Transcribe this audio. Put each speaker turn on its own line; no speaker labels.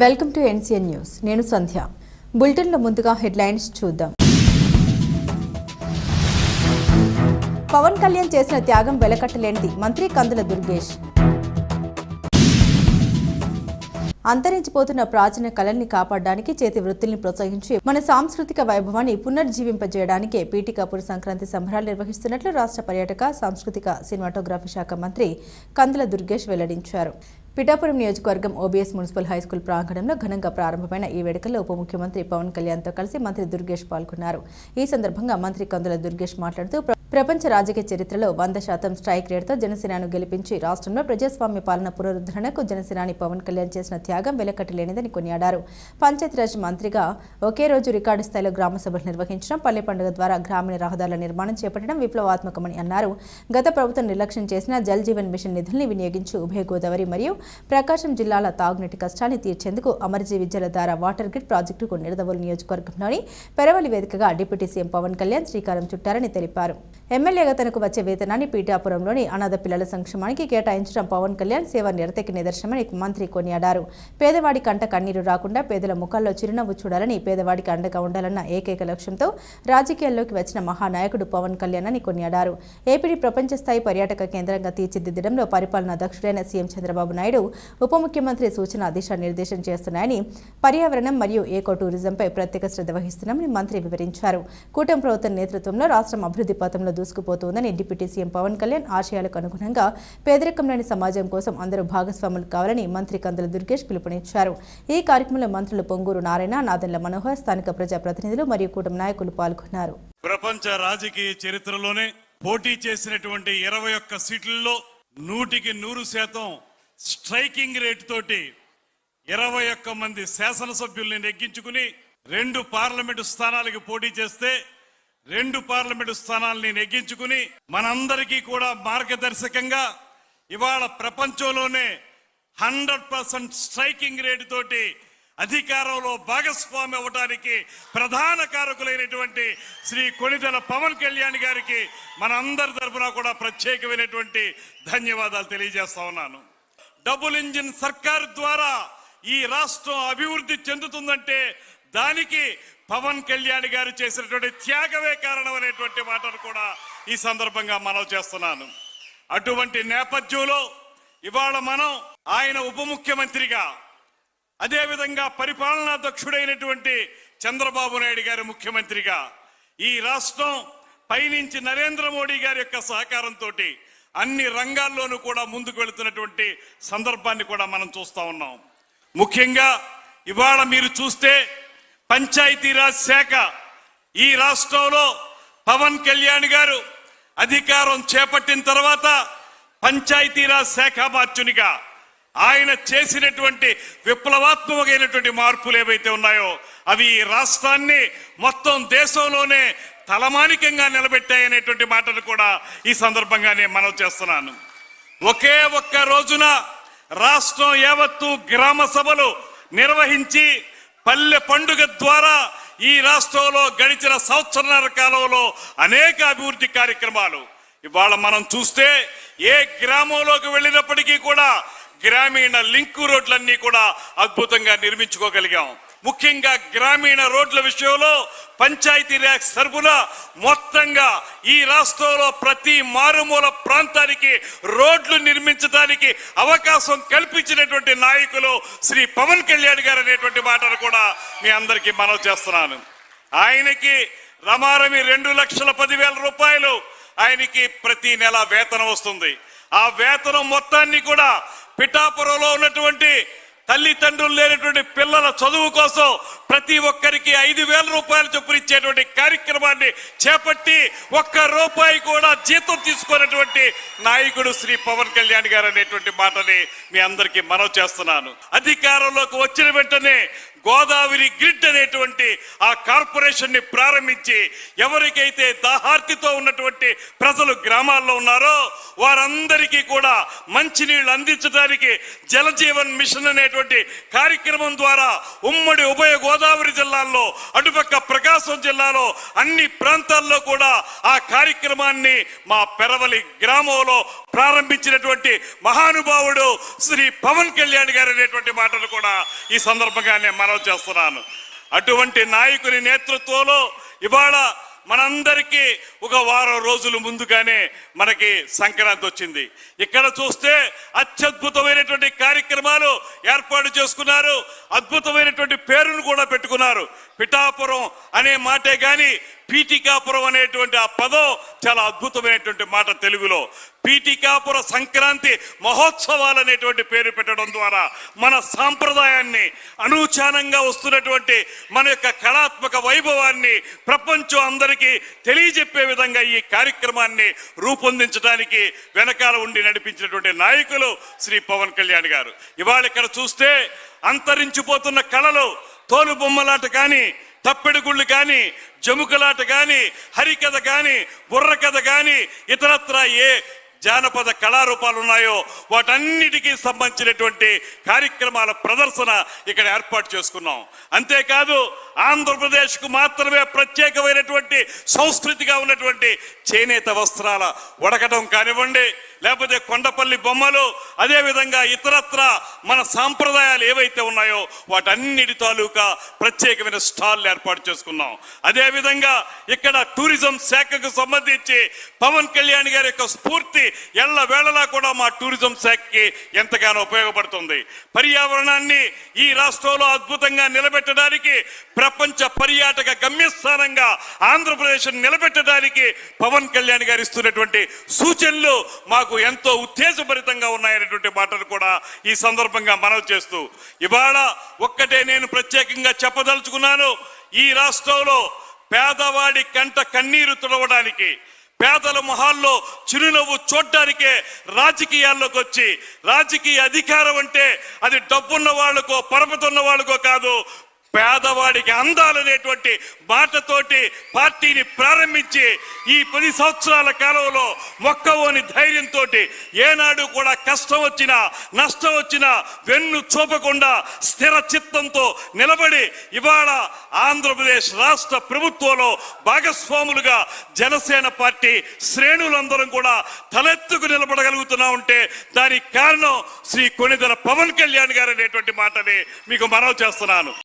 Welcome to NCN news నేను సంధ్య. బులెటిన్లో ముందుగా హెడ్లైన్స్ చూద్దాం. పవన్ కళ్యాణ్ చేసిన త్యాగం వెలకట్టలేనిది మంత్రి కందుల దుర్గేష్. అంతరించిపోతున్న ప్రాచీన కళల్ని కాపాడడానికి చేతి వృత్తుల్ని ప్రోత్సహించి మన సాంస్కృతిక వైభవాన్ని పునర్జీవింపజేయడానికే పీటీ కపూర్ సంక్రాంతి సంబరాలు నిర్వహిస్తున్నట్లు రాష్ట్ర పర్యాటక సాంస్కృతిక సినిమాటోగ్రఫీ శాఖ మంత్రి కందుల దుర్గేష్ వెల్లడించారు. పిఠాపురం నియోజకవర్గం ఓబీఎస్ మున్సిపల్ హైస్కూల్ ప్రాంగణంలో ఘనంగా ప్రారంభమైన ఈ వేడుకల్లో ఉప ముఖ్యమంత్రి పవన్ కళ్యాణ్తో కలిసి మంత్రి దుర్గేష్ పాల్గొన్నారు. ఈ సందర్భంగా మంత్రి కందుల దుర్గేష్ మాట్లాడుతూ ప్రపంచ రాజకీయ చరిత్రలో వంద శాతం స్ట్రైక్ రేట్తో జనసేనను గెలిపించి రాష్ట్రంలో ప్రజాస్వామ్య పాలన పునరుద్ధరణకు జనసేనాని పవన్ కళ్యాణ్ చేసిన త్యాగం వెలకట్టలేనిదని కొనియాడారు. పంచాయతీరాజ్ మంత్రిగా ఒకే రోజు రికార్డు స్థాయిలో గ్రామ సభలు నిర్వహించడం పల్లె పండుగ ద్వారా గ్రామీణ రహదారుల నిర్మాణం చేపట్టడం విప్లవాత్మకమని అన్నారు. గత ప్రభుత్వం నిర్లక్ష్యం చేసిన జల్ జీవన్ మిషన్ నిధుల్ని వినియోగించి ఉభయ గోదావరి మరియు ప్రకాశం జిల్లాల తాగునీటి కష్టాన్ని తీర్చేందుకు అమరజీవి జలధార వాటర్ గ్రిడ్ ప్రాజెక్టుకు నిడదవోలు నియోజకవర్గంలోని పెరవలి వేదికగా డిప్యూటీ సీఎం పవన్ కళ్యాణ్ శ్రీకారం చుట్టారని తెలిపారు. ఎమ్మెల్యేగా తనకు వచ్చే వేతనాన్ని పీఠాపురంలోని అనాథ పిల్లల సంక్షేమానికి కేటాయించడం పవన్ కళ్యాణ్ సేవ నిరతకి నిదర్శనమని మంత్రి కొనియాడారు. పేదవాడి కంట కన్నీరు రాకుండా పేదల ముఖాల్లో చిరునవ్వు చూడాలని పేదవాడికి అండగా ఉండాలన్న ఏకైక లక్ష్యంతో రాజకీయాల్లోకి వచ్చిన మహానాయకుడు పవన్ కళ్యాణ్ అని కొనియాడారు. ఏపీని ప్రపంచ స్థాయి పర్యాటక కేంద్రంగా తీర్చిదిద్దడంలో పరిపాలనా దక్షుడైన సీఎం చంద్రబాబు నాయుడు ఉప ముఖ్యమంత్రి సూచన దిశానిర్దేశం చేస్తున్నాయని పర్యావరణం మరియు ఏకో టూరిజంపై ప్రత్యేక శ్రద్ధ వహిస్తున్నామని మంత్రి వివరించారు. కూటమి ప్రభుత్వం నేతృత్వంలో రాష్ట్రం అభివృద్ధి పథంలో దూసుకుపోతోందని డిప్యూటీ సీఎం పవన్ కళ్యాణ్ ఆశయాలకు అనుగుణంగా పేదరికంలోని సమాజం కోసం అందరూ భాగస్వాములు కావాలని మంత్రి కందుల దుర్గేష్ పిలుపునిచ్చారు. ఈ కార్యక్రమంలో మంత్రులు పొంగూరు నారాయణ నాదెండ్ల మనోహర్ స్థానిక ప్రజాప్రతినిధులు మరియు కూటమి నాయకులు పాల్గొన్నారు.
ప్రపంచ రాజకీయ చరిత్రలోనే పోటీ చేసినటువంటి ఇరవై ఒక్క సీట్లలో నూటికి నూరు శాతం స్ట్రైకింగ్ రేట్ తోటి ఇరవై ఒక్క మంది శాసనసభ్యుల్ని నెగ్గించుకుని రెండు పార్లమెంటు స్థానాలకు పోటీ చేస్తే రెండు పార్లమెంటు స్థానాల్ని నెగ్గించుకుని మనందరికీ కూడా మార్గదర్శకంగా ఇవాళ ప్రపంచంలోనే హండ్రెడ్ పర్సెంట్ స్ట్రైకింగ్ రేటు తోటి అధికారంలో భాగస్వామి అవ్వడానికి ప్రధాన కారకులైనటువంటి శ్రీ కొణిదల పవన్ కళ్యాణ్ గారికి మనందరి తరఫున కూడా ప్రత్యేకమైనటువంటి ధన్యవాదాలు తెలియజేస్తా ఉన్నాను. డబుల్ ఇంజిన్ సర్కార్ ద్వారా ఈ రాష్ట్రం అభివృద్ధి చెందుతుందంటే దానికి పవన్ కళ్యాణ్ గారు చేసినటువంటి త్యాగమే కారణం అనేటువంటి మాటను కూడా ఈ సందర్భంగా మనవి చేస్తున్నాను. అటువంటి నేపథ్యంలో ఇవాళ మనం ఆయన ఉప ముఖ్యమంత్రిగా అదేవిధంగా పరిపాలనా దక్షుడైనటువంటి చంద్రబాబు నాయుడు గారి ముఖ్యమంత్రిగా ఈ రాష్ట్రం పైనుంచి నరేంద్ర మోడీ గారి యొక్క సహకారంతో అన్ని రంగాల్లోనూ కూడా ముందుకు వెళుతున్నటువంటి సందర్భాన్ని కూడా మనం చూస్తా ఉన్నాం. ముఖ్యంగా ఇవాళ మీరు చూస్తే పంచాయతీరాజ్ శాఖ ఈ రాష్ట్రంలో పవన్ కళ్యాణ్ గారు అధికారం చేపట్టిన తర్వాత పంచాయతీరాజ్ శాఖ మార్చునిగా ఆయన చేసినటువంటి విప్లవాత్మకమైనటువంటి మార్పులు ఏవైతే ఉన్నాయో అవి ఈ రాష్ట్రాన్ని మొత్తం దేశంలోనే తలమానికంగా నిలబెట్టాయనేటువంటి మాటను కూడా ఈ సందర్భంగా నేను మనవి చేస్తున్నాను. ఒకే ఒక్క రోజున రాష్ట్రం యావత్తు గ్రామ సభలు నిర్వహించి పల్లె పండుగ ద్వారా ఈ రాష్ట్రంలో గడిచిన సంవత్సరాల కాలంలో అనేక అభివృద్ధి కార్యక్రమాలు. ఇవాళ మనం చూస్తే ఏ గ్రామంలోకి వెళ్ళినప్పటికీ కూడా గ్రామీణ లింకు రోడ్లన్నీ కూడా అద్భుతంగా నిర్మించుకోగలిగాం. ముఖ్యంగా గ్రామీణ రోడ్ల విషయంలో పంచాయతీ ర్యాక్ సరుపున మొత్తంగా ఈ రాష్ట్రంలో ప్రతి మారుమూల ప్రాంతానికి రోడ్లు నిర్మించడానికి అవకాశం కల్పించినటువంటి నాయకులు శ్రీ పవన్ కళ్యాణ్ గారు అనేటువంటి మాటను కూడా మీ అందరికీ మనవి చేస్తున్నాను. ఆయనకి రమారమి రెండు లక్షల పదివేల రూపాయలు ఆయనకి ప్రతి నెల వేతనం వస్తుంది. ఆ వేతనం మొత్తాన్ని కూడా పిఠాపురంలో ఉన్నటువంటి తల్లిదండ్రులు లేనటువంటి పిల్లల చదువు కోసం ప్రతి ఒక్కరికి ఐదు వేల రూపాయలు చొప్పున ఇచ్చేటువంటి కార్యక్రమాన్ని చేపట్టి ఒక్క రూపాయి కూడా జీతం తీసుకున్నటువంటి నాయకుడు శ్రీ పవన్ కళ్యాణ్ గారు అనేటువంటి మాటని మీ అందరికీ మనవి చేస్తున్నాను. అధికారంలోకి వచ్చిన వెంటనే గోదావరి గ్రిడ్ అనేటువంటి ఆ కార్పొరేషన్ని ప్రారంభించి ఎవరికైతే దాహార్తితో ఉన్నటువంటి ప్రజలు గ్రామాల్లో ఉన్నారో వారందరికీ కూడా మంచినీళ్ళు అందించడానికి జలజీవన్ మిషన్ అనేటువంటి కార్యక్రమం ద్వారా ఉమ్మడి ఉభయ గోదావరి జిల్లాల్లో అటుపక్క ప్రకాశం జిల్లాలో అన్ని ప్రాంతాల్లో కూడా ఆ కార్యక్రమాన్ని మా పెరవలి గ్రామంలో ప్రారంభించినటువంటి మహానుభావుడు శ్రీ పవన్ కళ్యాణ్ గారు అనేటువంటి మాటలు కూడా ఈ సందర్భంగా నేను మనవి చేస్తున్నాను. అటువంటి నాయకుని నేతృత్వంలో ఇవాళ మనందరికీ ఒక వారం రోజులు ముందుగానే మనకి సంక్రాంతి వచ్చింది. ఇక్కడ చూస్తే అత్యద్భుతమైనటువంటి కార్యక్రమాలు ఏర్పాటు చేసుకున్నారు. అద్భుతమైనటువంటి పేరును కూడా పెట్టుకున్నారు. పిఠాపురం అనే మాటే గాని పీఠికాపురం అనేటువంటి ఆ పదం చాలా అద్భుతమైనటువంటి మాట తెలుగులో. పీఠికాపుర సంక్రాంతి మహోత్సవాలు అనేటువంటి పేరు పెట్టడం ద్వారా మన సాంప్రదాయాన్ని అనూచానంగా వస్తున్నటువంటి మన యొక్క కళాత్మక వైభవాన్ని ప్రపంచం అందరికీ తెలియజెప్పే విధంగా ఈ కార్యక్రమాన్ని రూపొందించడానికి వెనకాల ఉండి నడిపించినటువంటి నాయకులు శ్రీ పవన్ కళ్యాణ్ గారు. ఇవాళ ఇక్కడ చూస్తే అంతరించిపోతున్న కళలు తోలు బొమ్మలాట కానీ తప్పెడుగుళ్ళు కానీ జముకలాట కానీ హరికథ కానీ బుర్రకథ కానీ ఇతరత్ర ఏ జానపద కళారూపాలు ఉన్నాయో వాటన్నిటికీ సంబంధించినటువంటి కార్యక్రమాల ప్రదర్శన ఇక్కడ ఏర్పాటు చేసుకున్నాం. అంతేకాదు ఆంధ్రప్రదేశ్కు మాత్రమే ప్రత్యేకమైనటువంటి సంస్కృతిగా ఉన్నటువంటి చేనేత వస్త్రాల ఉడకటం కానివ్వండి లేకపోతే కొండపల్లి బొమ్మలు అదేవిధంగా ఇతరత్ర మన సాంప్రదాయాలు ఏవైతే ఉన్నాయో వాటన్నిటి తాలూకా ప్రత్యేకమైన స్టాల్ ఏర్పాటు చేసుకున్నాం. అదేవిధంగా ఇక్కడ టూరిజం శాఖకు సంబంధించి పవన్ కళ్యాణ్ గారి యొక్క స్ఫూర్తి ఎల్ల వేళలా కూడా మా టూరిజం శాఖకి ఎంతగానో ఉపయోగపడుతుంది. పర్యావరణాన్ని ఈ రాష్ట్రంలో అద్భుతంగా నిలబెట్టడానికి ప్రపంచ పర్యాటక గమ్యస్థానంగా ఆంధ్రప్రదేశ్ నిలబెట్టడానికి పవన్ కళ్యాణ్ గారు ఇస్తున్నటువంటి సూచనలు మాకు ఎంతో ఉత్తేజభరితంగా ఉన్నాయనేటువంటి మాటలు కూడా ఈ సందర్భంగా మనవి చేస్తూ ఇవాళ ఒక్కటే నేను ప్రత్యేకంగా చెప్పదలుచుకున్నాను ఈ రాష్ట్రంలో పేదవాడి కంట కన్నీరు తుడవడానికి పేదల మొహాల్లో చిరునవ్వు చూడ్డానికే రాజకీయాల్లోకి వచ్చి రాజకీయ అధికారం అంటే అది డబ్బున్న వాళ్ళకో పరపతున్న వాళ్ళకో కాదు పేదవాడికి అందాలనేటువంటి మాటతోటి పార్టీని ప్రారంభించి ఈ పది సంవత్సరాల కాలంలో మొక్కవోని ధైర్యంతో ఏనాడు కూడా కష్టం వచ్చినా నష్టం వచ్చినా వెన్ను చూపకుండా స్థిర చిత్తంతో నిలబడి ఇవాళ ఆంధ్రప్రదేశ్ రాష్ట్ర ప్రభుత్వంలో భాగస్వాములుగా జనసేన పార్టీ శ్రేణులందరం కూడా తలెత్తుకు నిలబడగలుగుతున్నా ఉంటే దానికి కారణం శ్రీ కొనిదల పవన్ కళ్యాణ్ గారు అనేటువంటి మాటని మీకు మనవి చేస్తున్నాను.